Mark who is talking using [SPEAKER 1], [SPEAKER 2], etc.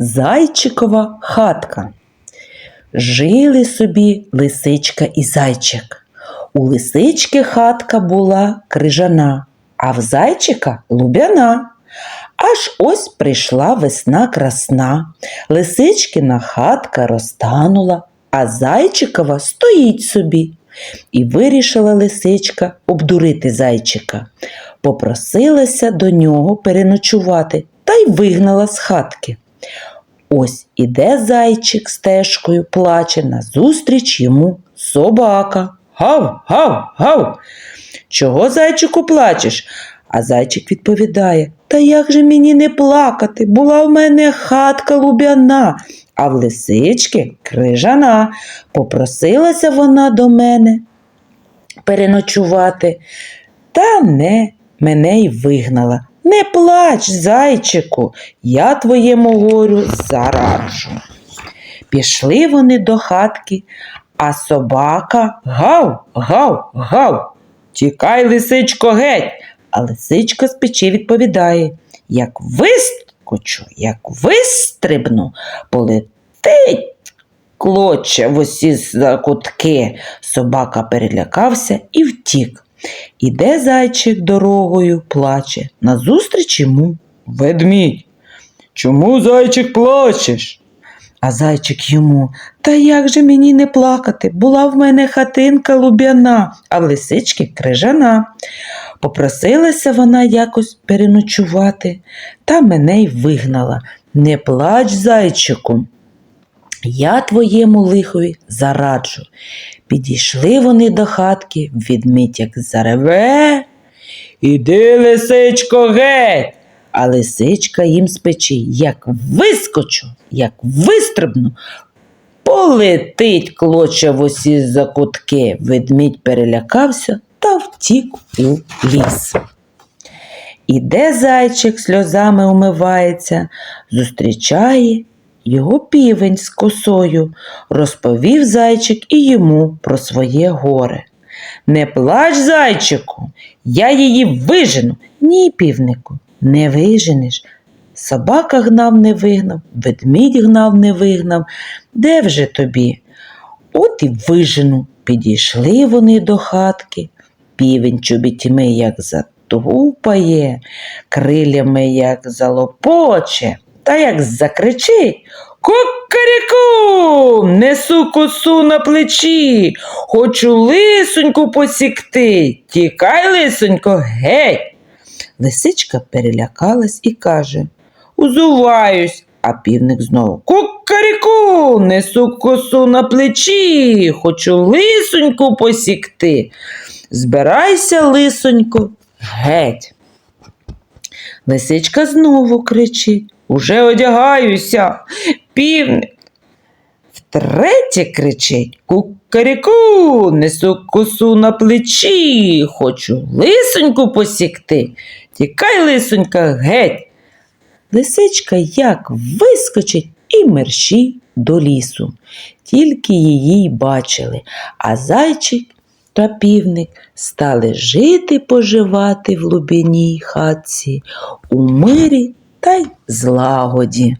[SPEAKER 1] Зайчикова хатка. Жили собі лисичка і зайчик. У лисички хатка була крижана, а в зайчика лубяна. Аж ось прийшла весна красна. Лисичкина хатка розтанула, а зайчикова стоїть собі. І вирішила лисичка обдурити зайчика. Попросилася до нього переночувати та й вигнала з хатки. Ось іде зайчик стежкою, плаче назустріч йому собака. Гав, гав, гав. Чого, зайчику, плачеш? А зайчик відповідає: Та як же мені не плакати? Була в мене хатка лубяна, а в лисички крижана. Попросилася вона до мене переночувати, та не мене й вигнала. Не плач, зайчику, я твоєму горю зараджу. Пішли вони до хатки, а собака гав, гав, гав. Тікай, лисичко, геть. А лисичка з печі відповідає, як вискочу, як вистрибну, полетить клоче в усі закутки. Собака перелякався і втік. Іде зайчик дорогою, плаче. Назустріч йому ведмідь. Чому зайчик плачеш? А зайчик йому, та як же мені не плакати? Була в мене хатинка лубяна, а в лисички крижана. Попросилася вона якось переночувати, та мене й вигнала. Не плач, зайчику. Я твоєму лихові зараджу. Підійшли вони до хатки, відмить як зареве. Іди, лисичко, геть. А лисичка їм з печі, як вискочу, як вистрибну, полетить клоча в усі закутки. Ведмідь перелякався та втік у ліс. Іде зайчик, сльозами умивається, зустрічає його півень з косою, розповів зайчик і йому про своє горе. Не плач, зайчику, я її вижену. Ні, півнику, не виженеш. Собака гнав, не вигнав, ведмідь гнав, не вигнав. Де вже тобі? От і вижену. Підійшли вони до хатки. Півень чобітьми, як затупає, крилями, як залопоче, та як закричить. Кукаріку, несу косу на плечі, хочу лисоньку посікти. Тікай, лисонько, геть. Лисичка перелякалась і каже Узуваюсь, а півник знову Кукаріку, несу косу на плечі, хочу лисоньку посікти. Збирайся, лисонько, геть. Лисичка знову кричить Уже одягаюся, півник. Втретє кричить Кукаріку, несу косу на плечі, хочу лисоньку посікти. Тікай, лисонька, геть. Лисичка як вискочить і мерщі до лісу. Тільки її бачили, а зайчик та півник стали жити поживати в лубяній хатці у мирі та й злагоді.